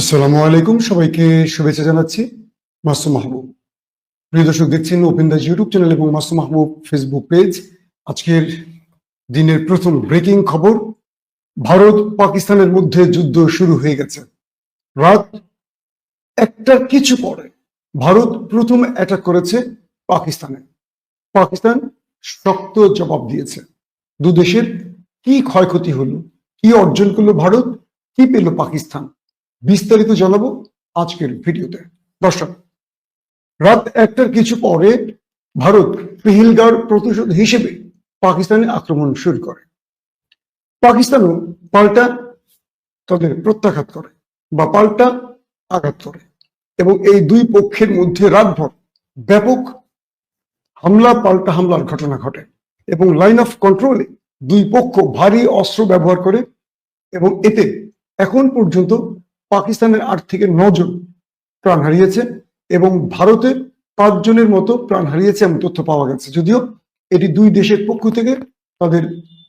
আসসালামু আলাইকুম, সবাইকে শুভেচ্ছা জানাচ্ছি মাসুম মাহবুব। প্রিয় দর্শক, দেখছেন ওপেন ইউটিউব চ্যানেল এবং মাসুম মাহবুব ফেসবুক পেজ আজকের দিনের প্রথম ব্রেকিং খবর, ভারত পাকিস্তানের মধ্যে যুদ্ধ শুরু হয়ে গেছে। রাত একটার কিছু পরে ভারত প্রথম অ্যাটাক করেছে পাকিস্তানে। পাকিস্তান শক্ত জবাব দিয়েছে। দু দেশের কি ক্ষয়ক্ষতি হলো, কি অর্জন করল ভারত, কি পেল পাকিস্তান? বিস্তারিত জানাব আজকের ভিডিওতে। দর্শক, রাত একটার কিছু পরে ভারত পেহেলগাঁর প্রতিশোধ হিসেবে পাকিস্তানে আক্রমণ শুরু করে। পাকিস্তানও পাল্টা তাদের প্রত্যাঘাত করে বা পাল্টা আঘাত করে এবং এই দুই পক্ষের মধ্যে রাতভর ব্যাপক হামলা, পাল্টা হামলার ঘটনা ঘটে এবং লাইন অফ কন্ট্রোলে দুই পক্ষ ভারী অস্ত্র ব্যবহার করে এবং এতে এখন পর্যন্ত পাকিস্তানের আট থেকে নজন প্রাণ হারিয়েছে এবং ভারতের পাঁচজনের মতো প্রাণ হারিয়েছে এমন তথ্য পাওয়া গেছে। যদিও এটি দুই দেশের পক্ষ থেকে তাদের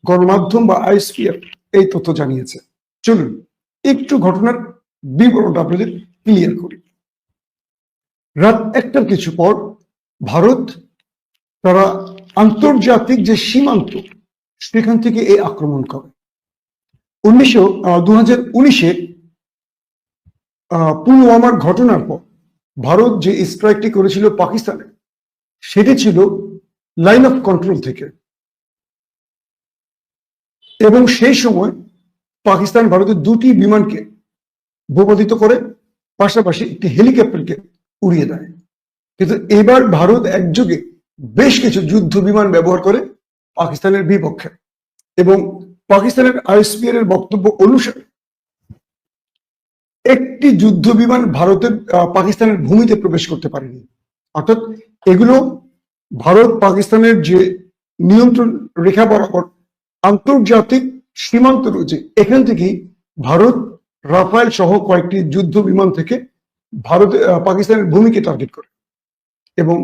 গণমাধ্যম বা আইএসপিএফ এই তথ্য জানিয়েছে। চলুন একটু ঘটনার বিবরণটা আপনাদের ক্লিয়ার করি। রাত একটার কিছু পর ভারত, তারা আন্তর্জাতিক যে সীমান্ত, সেখান থেকে এই আক্রমণ করে। উনিশশো দু হাজার উনিশে পুলওয়ামার ঘটনার পর ভারত যে স্ট্রাইকটি করেছিল পাকিস্তানে, সেটি ছিল লাইন অফ কন্ট্রোল থেকে। এবং সেই সময় পাকিস্তান ভারতের দুটি বিমানকে ভূপাতিত করে, পাশাপাশি একটি হেলিকপ্টারকে উড়িয়ে দেয়। কিন্তু এবার ভারত একযোগে বেশ কিছু যুদ্ধ বিমান ব্যবহার করে পাকিস্তানের বিপক্ষে। এবং পাকিস্তানের আইএসপিআর বক্তব্য অনুসারে একটি যুদ্ধ বিমান ভারতের পাকিস্তানের ভূমিতে প্রবেশ করতে পারেনি। অর্থাৎ এগুলো ভারত, পাকিস্তানের যে নিয়ন্ত্রণ রেখা বরাবর আন্তর্জাতিক সীমান্ত রয়েছে, এখান থেকেই ভারত, রাফায়েল সহ কয়েকটি যুদ্ধ বিমান থেকে ভারত পাকিস্তানের ভূমিকে টার্গেট করে এবং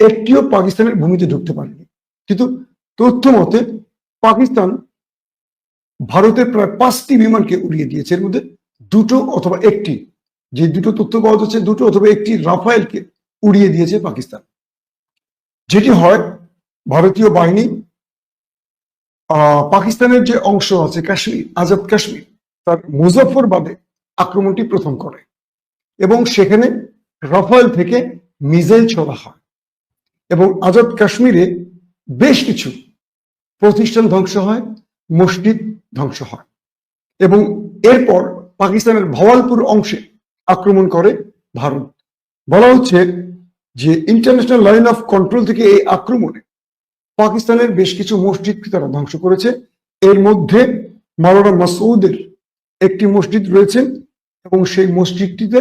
একটিও পাকিস্তানের ভূমিতে ঢুকতে পারেনি। কিন্তু তথ্য মতে, পাকিস্তান ভারতের প্রায় পাঁচটি বিমানকে উড়িয়ে দিয়েছে। এর মধ্যে দুটো অথবা একটি, যে দুটো তথ্য পাওয়া যাচ্ছে দুটো অথবা একটি রাফায়েলকে উড়িয়ে দিয়েছে পাকিস্তান। যেটি হয় ভারতীয় বাহিনী পাকিস্তানের যে অংশ আছে কাশ্মীর, আজাদ কাশ্মীর, তার মুজফরবাদে আক্রমণটি প্রথম করে এবং সেখানে রাফায়েল থেকে মিজাইল ছোড়া হয় এবং আজাদ কাশ্মীরে বেশ কিছু প্রতিষ্ঠান ধ্বংস হয়, মসজিদ ধ্বংস হয় এবং এরপর পাকিস্তানের ভওয়ালপুর অংশে আক্রমণ করে ভারত। বলা হচ্ছে যে ইন্টারন্যাশনাল লাইন অফ কন্ট্রোল থেকে এই আক্রমণে পাকিস্তানের বেশ কিছু মসজিদকে তারা ধ্বংস করেছে। এর মধ্যে মাওলানা মাসউদের একটি মসজিদ রয়েছে এবং সেই মসজিদটিতে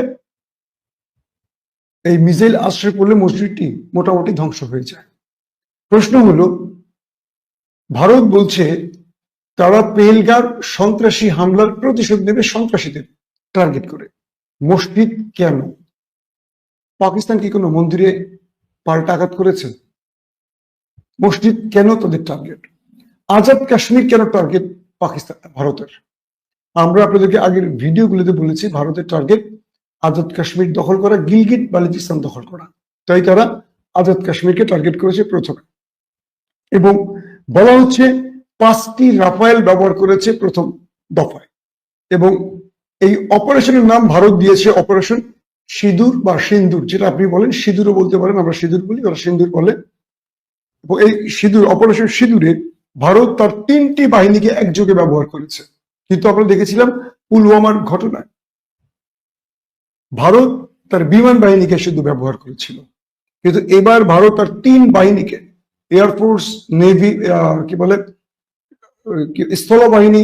এই মিসাইল আশ্রয় পড়লে মসজিদটি মোটামুটি ধ্বংস হয়ে যায়। প্রশ্ন হলো, ভারত বলছে তারা পেহেলগার সন্ত্রাসী হামলার প্রতিশোধ নেবে সন্ত্রাসীদের টার্গেট করে। মসজিদ কেন? পাকিস্তান কি কোনো মন্দিরে পাল্টা আঘাত করেছে? মসজিদ কেন তাদের টার্গেট? আজাদ কাশ্মীর কেন টার্গেট পাকিস্তান, ভারতের? আমরা আপনাদেরকে আগের ভিডিওগুলোতে বলেছি, ভারতের টার্গেট আজাদ কাশ্মীর দখল করা, গিলগিট বালুচিস্তান দখল করা। তাই তারা আজাদ কাশ্মীরকে টার্গেট করেছে প্রথমে। এবং বলা হচ্ছে পাঁচটি রাফায়েল ব্যবহার করেছে প্রথম দফায়। এবং এই অপারেশনের নাম ভারত দিয়েছে অপারেশন সিঁদুর বা সিন্দুর, যেটা আপনি বলেন সিঁদুরও বলতে পারেন, আমরা সিঁদুর বলি, ওরা সিন্দুর বলে। এবং এই সিঁদুর, অপারেশন সিঁদুরে ভারত তার তিনটি বাহিনীকে একযোগে ব্যবহার করেছে। কিন্তু আমরা দেখেছিলাম পুলওয়ামার ঘটনায়। ভারত তার বিমান বাহিনীকে শুধু ব্যবহার করেছিল। কিন্তু এবার ভারত তার তিন বাহিনীকে এয়ারফোর্স নেভি কি বলে স্থলবাহিনী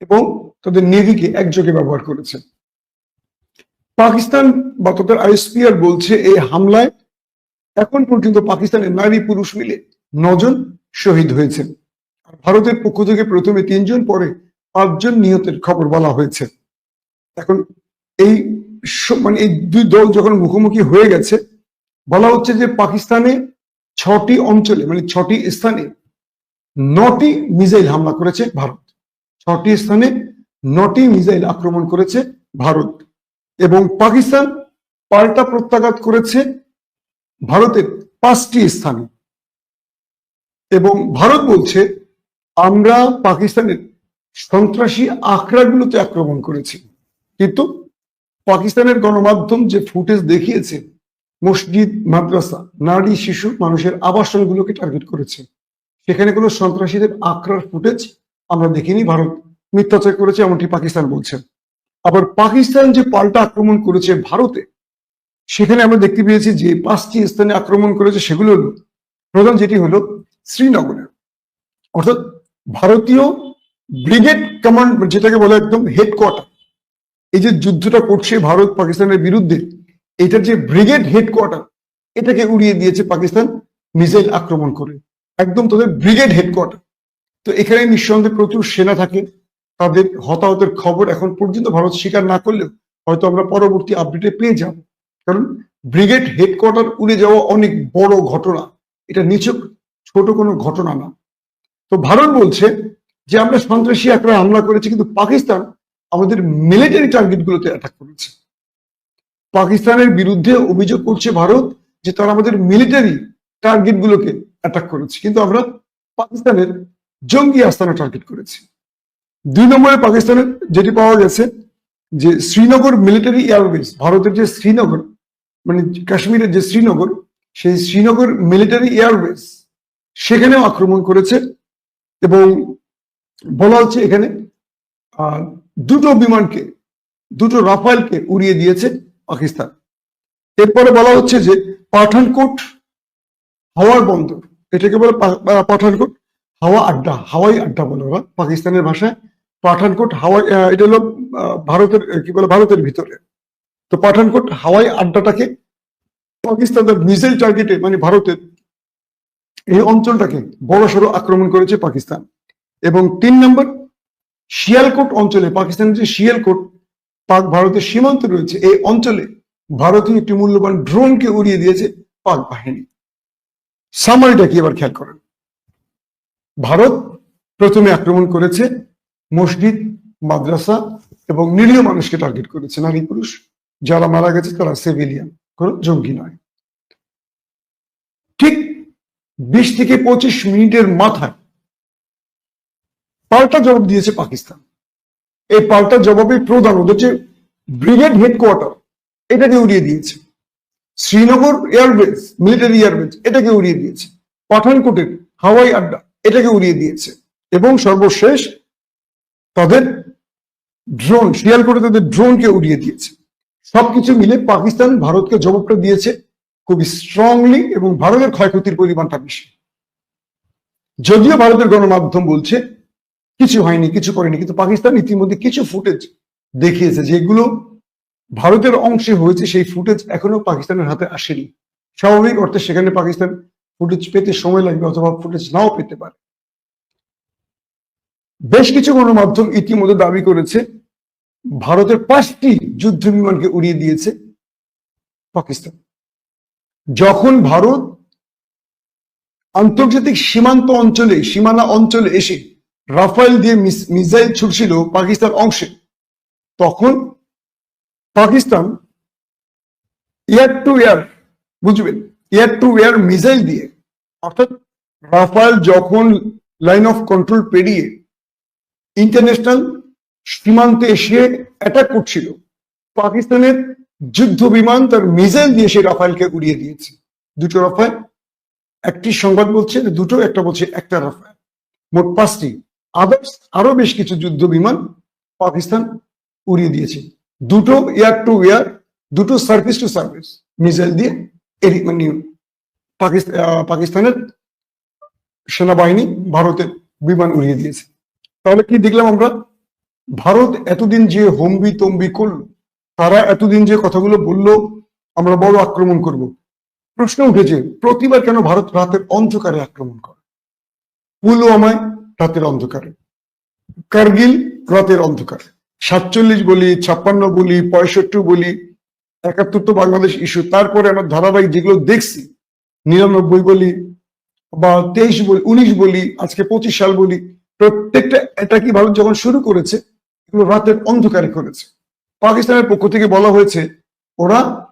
এবং তাদের নেভিকে একযোগে ব্যবহার করেছে। পাকিস্তান বা তাদের আইএসপিআর বলছে এই হামলায় এখন পর্যন্ত পাকিস্তানের নারী পুরুষ মিলে নজন শহীদ হয়েছে আর ভারতের পক্ষ থেকে প্রথমে তিনজন, পরে পাঁচজন নিহতের খবর বলা হয়েছে। এখন এই মানে এই দুই দল যখন মুখোমুখি হয়ে গেছে, বলা হচ্ছে যে পাকিস্তানে ছটি অঞ্চলে মানে ছটি স্থানে নটি মিসাইল হামলা করেছে ভারত। ছটি স্থানে নটি মিসাইল আক্রমণ করেছে ভারত এবং পাকিস্তান পাল্টা প্রত্যাঘাত করেছে ভারতের পাঁচটি স্থানে। এবং ভারত বলছে, আমরা পাকিস্তানের সন্ত্রাসী আখড়াগুলোতে আক্রমণ করেছি। কিন্তু পাকিস্তানের গণমাধ্যম যে ফুটেজ দেখিয়েছে, মসজিদ, মাদ্রাসা, নারী, শিশু, মানুষের আবাসনগুলোকে টার্গেট করেছে। সেখানে কোনো সন্ত্রাসীদের আক্রার ফুটেজ আমরা দেখিনি, ভারত মিথ্যাচার করেছে, এমনটি পাকিস্তান বলছে। আবার পাকিস্তান যে পাল্টা আক্রমণ করেছে ভারতে, সেখানে আমরা দেখতে পেয়েছি যে পাঁচটি স্থানে আক্রমণ করেছে সেগুলো হলো, প্রধান যেটি হলো শ্রীনগরে। অর্থাৎ ভারতীয় ব্রিগেড কমান্ড, যেটাকে বলে একদম হেডকোয়ার্টার, এই যে যুদ্ধটা করছে ভারত পাকিস্তানের বিরুদ্ধে, এটার যে ব্রিগেড হেডকোয়ার্টার, এটাকে উড়িয়ে দিয়েছে পাকিস্তান মিসাইল আক্রমণ করে। একদম তাদের ব্রিগেড হেডকোয়ার্টার তো এখানে নিঃসন্দেহে প্রচুর সেনা থাকে। তাদের হতাহতের খবর এখন পর্যন্ত ভারত স্বীকার না করলেও হয়তো আমরা পরবর্তী আপডেটে পেয়ে যাব। কারণ ব্রিগেড হেডকোয়ার্টার উড়ে যাওয়া অনেক বড় ঘটনা। এটা নিছক ছোট কোনো ঘটনা না। তো ভারত বলছে যে, আমরা সন্ত্রাসী আক্রমণ হামলা করেছি, কিন্তু পাকিস্তান আমাদের মিলিটারি টার্গেট গুলোতে অ্যাটাক করেছে। পাকিস্তানের বিরুদ্ধে অভিযোগ করছে ভারত যে, তারা আমাদের মিলিটারি টার্গেট গুলোকে অ্যাটাক করেছে। কিন্তু আমরা পাকিস্তানের জঙ্গি আস্তানা টার্গেট করেছি। দুই নম্বরে পাকিস্তানের যেটি পাওয়া গেছে যে শ্রীনগর মিলিটারি এয়ারবেস ভারতের যে শ্রীনগর মানে কাশ্মীরের যে শ্রীনগর, সেই শ্রীনগর মিলিটারি এয়ারবেস সেখানেও আক্রমণ করেছে এবং বলা হচ্ছে এখানে দুটো বিমানকে, দুটো রাফায়েলকে উড়িয়ে দিয়েছে পাকিস্তান। এরপরে বলা হচ্ছে যে পাঠানকোট হাওয়ার বন্দর এটাকে বলে পাঠানকোট, হাওয়া আড্ডা, হাওয়াই আড্ডা বলে ওরা পাকিস্তানের ভাষায়। পাঠানকোট, হাওয়াই এটা হলো ভারতের কি বলে, ভারতের ভিতরে। তো পাঠানকোট, হাওয়াই আড্ডাটাকে পাকিস্তান তার মিসাইল টার্গেটে মানে ভারতের এই অঞ্চলটাকে বড়সড় আক্রমণ করেছে পাকিস্তান। এবং তিন নম্বর, শিয়ালকোট অঞ্চলে, পাকিস্তানের যে শিয়ালকোট, পাক, ভারতের সীমান্ত রয়েছে, এই অঞ্চলে ভারতীয় একটি মূল্যবান ড্রোনকে উড়িয়ে দিয়েছে পাক বাহিনী। সামারিটা কি এবার খেয়াল করেন? ভারত প্রথমে আক্রমণ করেছে, মসজিদ, মাদ্রাসা এবং নিরীহ মানুষকে টার্গেট করেছে, নারী পুরুষ। যারা মারা গেছে তারা সিভিলিয়ান কোনো জঙ্গি নয়। ঠিক বিশ থেকে পঁচিশ মিনিটের মাথায় পাল্টা জবাব দিয়েছে পাকিস্তান। এই পাল্টা জবাবে প্রধান ওদের যে ব্রিগেড হেডকোয়ার্টার এটাকে উড়িয়ে দিয়েছে। শ্রীনগর এয়ারবেস মিলিটারি এয়ারবেস এটাকে উড়িয়ে দিয়েছে। পাঠানকোটের হাওয়াই আড্ডা, এটাকে উড়িয়ে দিয়েছে। এবং সর্বশেষ তাদের ড্রোন শিয়ালকোটে তাদের ড্রোনকে উড়িয়ে দিয়েছে। সবকিছু মিলে পাকিস্তান ভারতকে জবাবটা দিয়েছে খুবই স্ট্রংলি এবং ভারতের ক্ষয়ক্ষতির পরিমাণটা বেশি। যদিও ভারতের গণমাধ্যম বলছে, কিছু হয়নি, কিছু করেনি, কিন্তু পাকিস্তান ইতিমধ্যে কিছু ফুটেজ দেখিয়েছে যেগুলো ভারতের অংশে হয়েছে সেই ফুটেজ এখনও পাকিস্তানের হাতে আসেনি। স্বাভাবিক অর্থে সেখানে পাকিস্তান ফুটেজ পেতে সময় লাগবে অথবা ফুটেজ নাও পেতে পারে। বেশ কিছু গণমাধ্যম ইতিমধ্যে দাবি করেছে, ভারতের পাঁচটি যুদ্ধ বিমানকে উড়িয়ে দিয়েছে পাকিস্তান। যখন ভারত আন্তর্জাতিক সীমান্ত অঞ্চলে, সীমানা অঞ্চলে এসে রাফাইল দিয়ে মিস- মিসাইল ছুটছিল পাকিস্তান অংশে, তখন পাকিস্তান এয়ার টু এয়ার বুঝবেন এয়ার টু এয়ার মিসাইল দিয়ে, অর্থাৎ রাফায়েল যখন লাইন অফ কন্ট্রোল পেরিয়ে ইন্টারন্যাশনাল সীমান্তে এসে অ্যাটাক করছিল, পাকিস্তানের যুদ্ধ বিমান তার মিসাইল দিয়ে সেই রাফায়েলকে উড়িয়ে দিয়েছে। দুটো রাফায়েল একটি সংবাদ বলছে, দুটো, একটা বলছে, একটা রাফায়েল মোট পাঁচটি। আদার্স আরও বেশ কিছু যুদ্ধ বিমান পাকিস্তান উড়িয়ে দিয়েছে। দুটো এয়ার টু এয়ার দুটো সার্ভিস টু সার্ভিস মিসাইল দিয়ে এরি- মানে পাকিস্তানের সেনাবাহিনী ভারতের বিমান উড়িয়ে দিয়েছে। তাহলে কি দেখলাম আমরা? ভারত এতদিন যে হম্বি তম্বি করল, তারা এতদিন যে কথাগুলো বলল, আমরা বড় আক্রমণ করব। প্রশ্ন উঠেছে, প্রতিবার কেন ভারত রাতের অন্ধকারে আক্রমণ করে? পুলওয়ামায় রাতের অন্ধকারে, কার্গিল রাতের অন্ধকারে। সাতচল্লিশ বলি, ছাপ্পান্ন বলি, পঁয়ষট্টি বলি, একাত্তর তো বাংলাদেশ ইস্যু তারপরে আমরা ধারাবাহিক যেগুলো দেখছি, নিরানব্বই বলি বা তেইশ বলি, উনিশ বলি, আজকে পঁচিশ সাল বলি, প্রত্যেকটা এটা কি ভারত যখন শুরু করেছে, এগুলো রাতের অন্ধকারে করেছে। পাকিস্তানের পক্ষ থেকে বলা হয়েছে, ওরা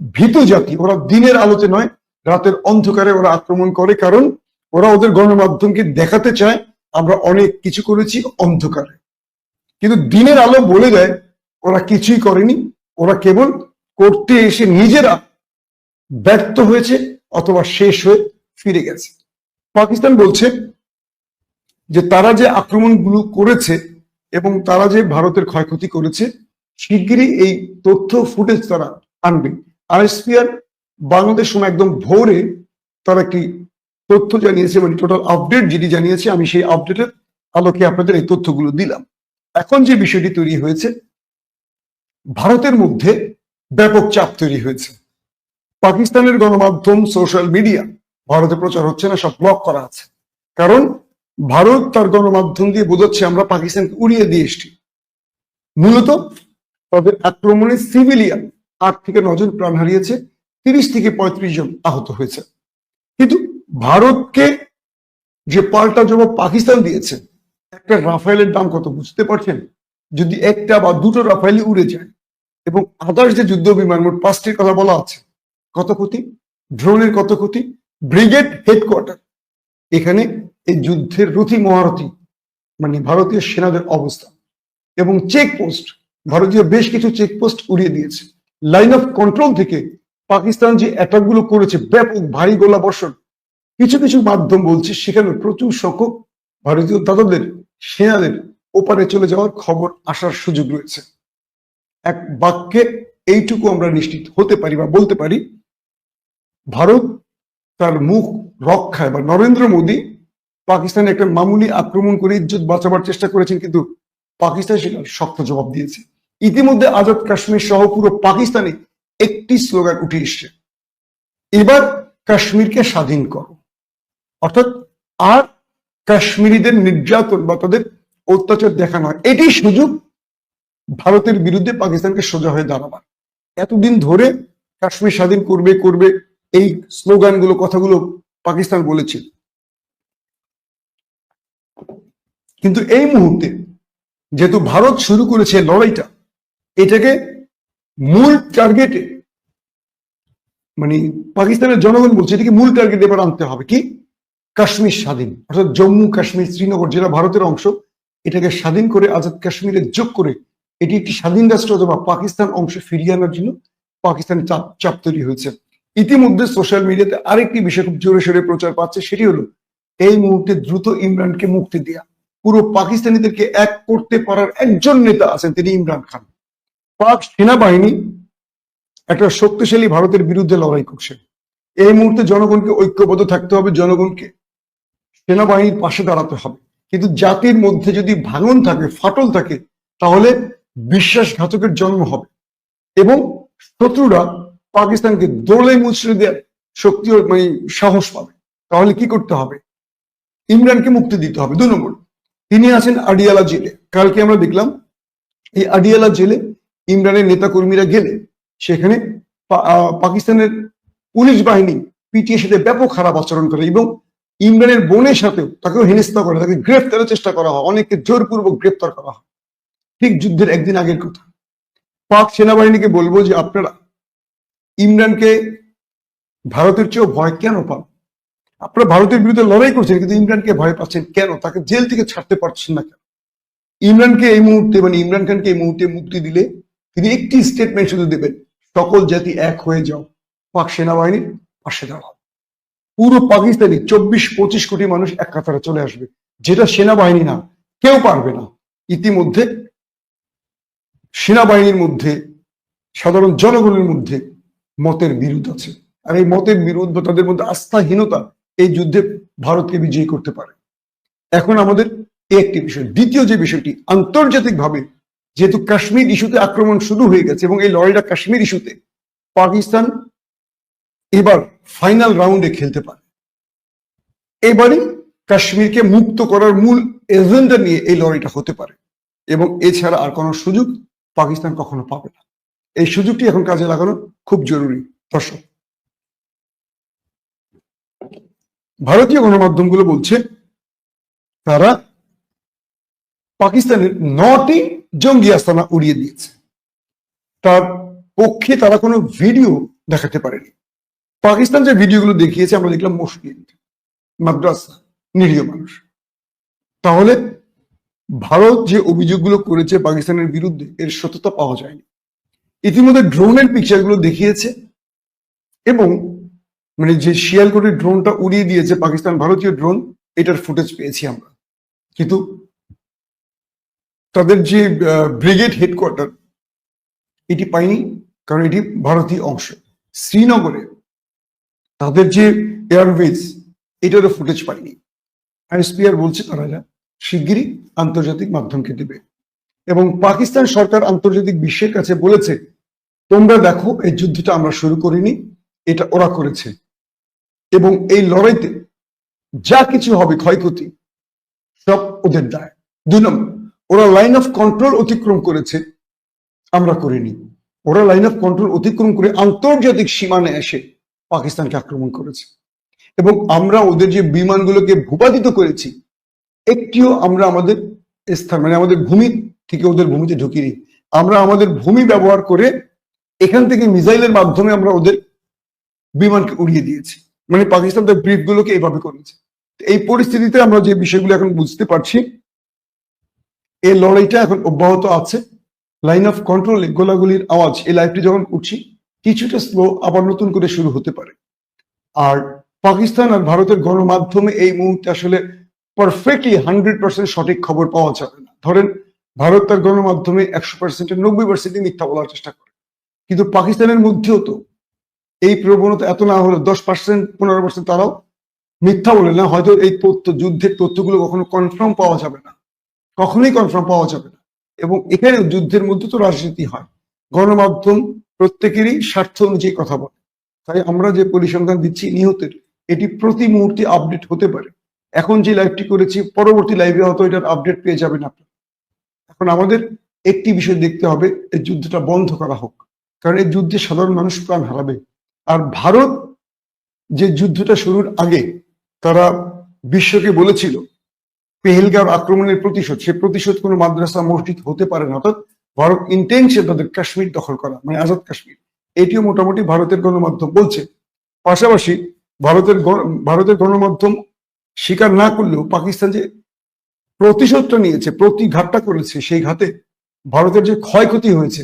ভীত জাতি, ওরা দিনের আলোতে নয়, রাতের অন্ধকারে ওরা আক্রমণ করে, কারণ ওরা ওদের গণমাধ্যমকে দেখাতে চায়, আমরা অনেক কিছু করেছি অন্ধকারে। কিন্তু দিনের আলো বলে দেয়, ওরা কিছুই করেনি, ওরা কেবল করতে এসে নিজেরা ব্যর্থ হয়েছে অথবা শেষ হয়ে ফিরে গেছে। পাকিস্তান বলছে যে তারা যে আক্রমণগুলো করেছে এবং তারা যে ভারতের ক্ষয়ক্ষতি করেছে, শিগগিরই এই তথ্য ফুটেজ তারা আনবে। আরএসপিআর বাংলাদেশ সময় একদম ভোরে তারা একটি তথ্য জানিয়েছে মানে টোটাল আপডেট যেটি জানিয়েছে, আমি সেই আপডেটের আলোকে আপনাদের এই তথ্যগুলো দিলাম। এখন যে বিষয়টি তৈরি হয়েছে, ভারতের মধ্যে ব্যাপক চাপ তৈরি হয়েছে। পাকিস্তানের গণমাধ্যম সোশ্যাল মিডিয়া ভারতে প্রচার হচ্ছে না, সব ব্লক করা আছে। কারণ ভারত তার গণমাধ্যম দিয়ে বোঝাচ্ছে, আমরা পাকিস্তানকে উড়িয়ে দিয়ে এসছি। মূলত তাদের আক্রমণে সিভিলিয়ান আট থেকে নজন প্রাণ হারিয়েছে, তিরিশ থেকে পঁয়ত্রিশ জন আহত হয়েছে। কিন্তু ভারতকে যে পাল্টা জবাব পাকিস্তান দিয়েছে একটা রাফায়েলের দাম কত বুঝতে পারছেন? যদি একটা বা দুটো রাফায়েলই উড়ে যায় এবং আদার্স যে যুদ্ধ বিমান, মোট পাঁচটির কথা বলা আছে। কত ক্ষতি? ড্রোনের কত ক্ষতি? Brigade headquarter. এখানে এই যুদ্ধের রথি মহারথী মানে ভারতীয় সেনাদের অবস্থা এবং চেকপোস্ট, ভারতীয় বেশ কিছু চেকপোস্ট উড়িয়ে দিয়েছে। লাইন অফ কন্ট্রোল থেকে পাকিস্তান যে অ্যাটাকগুলো করেছে, ব্যাপক ভারী গোলা বর্ষণ কিছু কিছু মাধ্যম বলছে, সেখানে প্রচুর সংখ্যক ভারতীয় দাদাদের সেনাদের ওপারে চলে যাওয়ার খবর আসার সুযোগ রয়েছে। এক বাক্যে এইটুকু আমরা নিশ্চিত হতে পারি বা বলতে পারি, ভারত তার মুখ রক্ষায় বা নরেন্দ্র মোদী পাকিস্তানে একটা মামুলি আক্রমণ করে ইজ্জত বাঁচাবার চেষ্টা করেছেন, কিন্তু পাকিস্তান সেটা শক্ত জবাব দিয়েছে। ইতিমধ্যে আজাদ কাশ্মীর সহ পুরো পাকিস্তানে একটি স্লোগান উঠে এসছে, এবার কাশ্মীরকে স্বাধীন করো। অর্থাৎ আর কাশ্মীরিদের নির্যাতন বা তাদের অত্যাচার দেখানো হয়। এটি সুযোগ ভারতের বিরুদ্ধে পাকিস্তানকে সোজা হয়ে দাঁড়াবার। এতদিন ধরে কাশ্মীর স্বাধীন করবে করবে এই স্লোগানগুলো, কথাগুলো পাকিস্তান বলেছিল কিন্তু এই মুহূর্তে যেহেতু ভারত শুরু করেছে লড়াইটা, এটাকে মূল টার্গেটে মানে পাকিস্তানের জনগণ বলছে, এটাকে মূল টার্গেট এবার আনতে হবে। কি? কাশ্মীর স্বাধীন, অর্থাৎ জম্মু কাশ্মীর শ্রীনগর যেটা ভারতের অংশ, এটাকে স্বাধীন করে আজাদ কাশ্মীরে যোগ করে এটি একটি স্বাধীন রাষ্ট্র অথবা পাকিস্তান অংশ ফিরিয়ে আনার জন্য পাকিস্তানের চাপ চাপ তৈরি হয়েছে। ইতিমধ্যে সোশ্যাল মিডিয়াতে আরেকটি বিষয় খুব জোরে সোরে প্রচার পাচ্ছে, সেটি হলো এই মুহূর্তে দ্রুত ইমরানকে মুক্তি দেয়া। পুরো পাকিস্তানিদেরকে এক করতে পারার একজন নেতা আছেন তিনি ইমরান খান। পাক সেনাবাহিনী একটা শক্তিশালী ভারতের বিরুদ্ধে লড়াই করছে। এই মুহূর্তে জনগণকে ঐক্যবদ্ধ থাকতে হবে, জনগণকে সেনাবাহিনীর পাশে দাঁড়াতে হবে। কিন্তু জাতির মধ্যে যদি ভাঙন থাকে, ফাটল থাকে, তাহলে বিশ্বাসঘাতকের জন্ম হবে। এবং শত্রুরা পাকিস্তানকে দোলে মুচড়ে দেওয়ার শক্তি মানে সাহস পাবে। তাহলে কি করতে হবে? ইমরানকে মুক্তি দিতে হবে। দু নম্বর, তিনি আছেন আডিয়ালা জেলে। কালকে আমরা দেখলাম, এই আডিয়ালা জেলে ইমরানের নেতাকর্মীরা গেলে, সেখানে পাকিস্তানের পুলিশ বাহিনী পিটিএর সাথে ব্যাপক খারাপ আচরণ করে এবং ইমরানের বোনের সাথেও তাকেও হেনস্থা করে তাকে গ্রেফতারের চেষ্টা করা হয়, অনেককে জোরপূর্বক গ্রেফতার করা হয়। ঠিক যুদ্ধের একদিন আগের কথা। পাক সেনাবাহিনীকে বলব যে আপনারা ইমরানকে ভারতের চেয়েও ভয় কেন পান? আপনারা ভারতের বিরুদ্ধে লড়াই করছেন, কিন্তু ইমরানকে ভয় পাচ্ছেন কেন? তাকে জেল থেকে ছাড়তে পারছেন না কেন? ইমরানকে এই মুহূর্তে মানে ইমরান খানকে এই মুহূর্তে মুক্তি দিলে তিনি একটি স্টেটমেন্ট শুধু দেবেন, সকল জাতি এক হয়ে যাও, পাক সেনাবাহিনীর পাশে দাঁড়াও। পুরো পাকিস্তানি চব্বিশ, পঁচিশ কোটি মানুষ এক কাতারে চলে আসবে। যেটা সেনাবাহিনী না, কেউ পারবে না। ইতিমধ্যে সেনাবাহিনীর মধ্যে, সাধারণ জনগণের মধ্যে মতের বিরোধ আছে। আর এই মতের বিরোধ বা তাদের মধ্যে আস্থাহীনতা এই যুদ্ধে ভারতকে বিজয়ী করতে পারে। এখন আমাদের একটি বিষয়। দ্বিতীয় যে বিষয়টি, আন্তর্জাতিকভাবে যেহেতু কাশ্মীর ইস্যুতে আক্রমণ শুরু হয়ে গেছে এবং এই লড়াইটা কাশ্মীর ইস্যুতে, পাকিস্তান এবার ফাইনাল রাউন্ডে খেলতে পারে। এবারে কাশ্মীরকে মুক্ত করার মূল এজেন্ডা নিয়ে এই লড়াইটা হতে পারে এবং এছাড়া আর কোনো সুযোগ পাকিস্তান কখনো পাবে না। এই সুযোগটি এখন কাজে লাগানো খুব জরুরি। দর্শক, ভারতীয় গণমাধ্যমগুলো বলছে, তারা পাকিস্তানের নটি জঙ্গি আস্তানা উড়িয়ে দিয়েছে। তার পক্ষে তারা কোনো ভিডিও দেখাতে পারেনি। পাকিস্তান যে ভিডিওগুলো দেখিয়েছে, আমরা দেখলাম মুসলিম মাদ্রাসা, নিরীহ মানুষ। তাহলে ভারত যে অভিযোগগুলো করেছে পাকিস্তানের বিরুদ্ধে, এর সত্যতা পাওয়া যায়নি। ইতিমধ্যে ড্রোনের পিকচারগুলো দেখিয়েছে এবং মানে যে শিয়ালকোটের ড্রোনটা উড়িয়ে দিয়েছে পাকিস্তান ভারতীয় ড্রোন, এটার ফুটেজ পেয়েছি আমরা। কিন্তু তাদের যে ব্রিগেড হেডকোয়ার্টার এটি পাইনি, কারণ এটি ভারতীয় অংশ। শ্রীনগরে তাদের যে এয়ারওয়েজ এটারও ফুটেজ পাইনি। আইএসপিআর বলছে তারা যা শিগগিরই আন্তর্জাতিক মাধ্যমকে দেবে। এবং পাকিস্তান সরকার আন্তর্জাতিক বিশ্বের কাছে বলেছে, তোমরা দেখো, এই যুদ্ধটা আমরা শুরু করিনি, এটা ওরা করেছে। এবং এই লড়াইতে যা কিছু হবে ক্ষয়ক্ষতি, সব ওদের দায়। দুই নম্বর, ওরা লাইন অফ কন্ট্রোল অতিক্রম করেছে, আমরা করিনি। ওরা লাইন অফ কন্ট্রোল অতিক্রম করে আন্তর্জাতিক সীমানে এসে পাকিস্তানকে আক্রমণ করেছে। এবং আমরা ওদের যে বিমানগুলোকে ভূপাতিত করেছি, একটিও আমরা আমাদের স্থান মানে আমাদের ভূমি থেকে ওদের ভূমিতে ঢুকিনি। আমরা আমাদের ভূমি ব্যবহার করে এখান থেকে মিসাইলের মাধ্যমে আমরা ওদের বিমানকে উড়িয়ে দিয়েছি। মানে পাকিস্তান তার ব্রিফগুলোকে এইভাবে করেছে। এই পরিস্থিতিতে আমরা যে বিষয়গুলো এখন বুঝতে পারছি, এই লড়াইটা এখন অব্যাহত আছে। লাইন অফ কন্ট্রোলে গোলাগুলির আওয়াজ, এই লাইফটি যখন উঠছি কিছুটা স্লো আবার নতুন করে শুরু হতে পারে। আর পাকিস্তান আর ভারতের গণমাধ্যমে এই মুহূর্তে আসলে পারফেক্টলি হান্ড্রেড পার্সেন্ট সঠিক খবর পাওয়া যাবে না। ধরেন, ভারত তার গণমাধ্যমে একশো পার্সেন্টের নব্বই পার্সেন্টই মিথ্যা বলার চেষ্টা করে। কিন্তু পাকিস্তানের মধ্যেও তো এই প্রবণতা এত না হলে দশ পার্সেন্ট পনেরো পার্সেন্ট তারাও মিথ্যা বলে না। হয়তো এই তথ্য, যুদ্ধের তথ্যগুলো কখনো কনফার্ম পাওয়া যাবে না। কখনোই কনফার্ম পাওয়া যাবে না। এবং এখানে যুদ্ধের মধ্যে তো রাজনীতি হয়। গণমাধ্যম প্রত্যেকেরই স্বার্থ অনুযায়ী কথা বলে। তাই আমরা যে পরিসংখ্যান দিচ্ছি নিহতের, এটি প্রতি মুহূর্তে আপডেট হতে পারে। এখন যে লাইভটি করেছি, পরবর্তী লাইভে হয়তো এটার আপডেট পেয়ে যাবেন আপনারা। এখন আমাদের একটি বিষয় দেখতে হবে, এই যুদ্ধটা বন্ধ করা হোক। কারণ এই যুদ্ধে সাধারণ মানুষ প্রাণ হারাবে। আর ভারত যে যুদ্ধটা শুরুর আগে তারা বিশ্বকে বলেছিল, পেহেলগাঁও আক্রমণের প্রতিশোধ, সে প্রতিশোধ কোনো মাদ্রাসা, মসজিদ হতে পারে না। অর্থাৎ ভারত ইন্টেনশন তাদের কাশ্মীর দখল করা মানে আজাদ কাশ্মীর। এটিও মোটামুটি ভারতের গণমাধ্যম বলছে। পাশাপাশি ভারতের ভারতের গণমাধ্যম স্বীকার না করলেও পাকিস্তান যে প্রতিশোধটা নিয়েছে, প্রতিঘাতটা করেছে সেই ঘাতে ভারতের যে ক্ষয়ক্ষতি হয়েছে,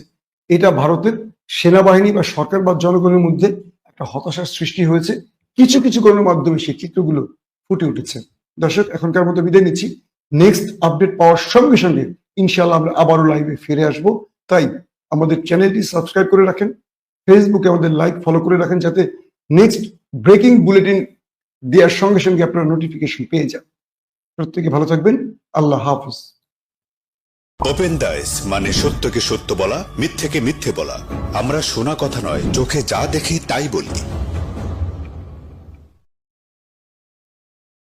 এটা ভারতের সেনাবাহিনী বা সরকার বা জনগণের মধ্যে একটা হতাশার সৃষ্টি হয়েছে। কিছু কিছু গণমাধ্যমে সেই চিত্রগুলো ফুটে উঠেছে। দর্শক, এখনকার মতো বিদায় নিচ্ছি। নেক্সট আপডেট পাওয়ার সঙ্গে সঙ্গে ইনশাল্লাহ আমরা আবারও লাইভে ফিরে আসব। তাই আমাদের চ্যানেলটি সাবস্ক্রাইব করে রাখেন ফেসবুকে আমাদের লাইক ফলো করে রাখেন যাতে নেক্সট ব্রেকিং বুলেটিন দেওয়ার সঙ্গে সঙ্গে আপনারা নোটিফিকেশন পেয়ে যান। প্রত্যেকে ভালো থাকবেন, আল্লাহ হাফিজ। ওপেন দাইস মানে সত্যকে সত্য বলা, মিথ্যেকে মিথ্যে বলা। আমরা শোনা কথা নয়, চোখে যা দেখি তাই বলি।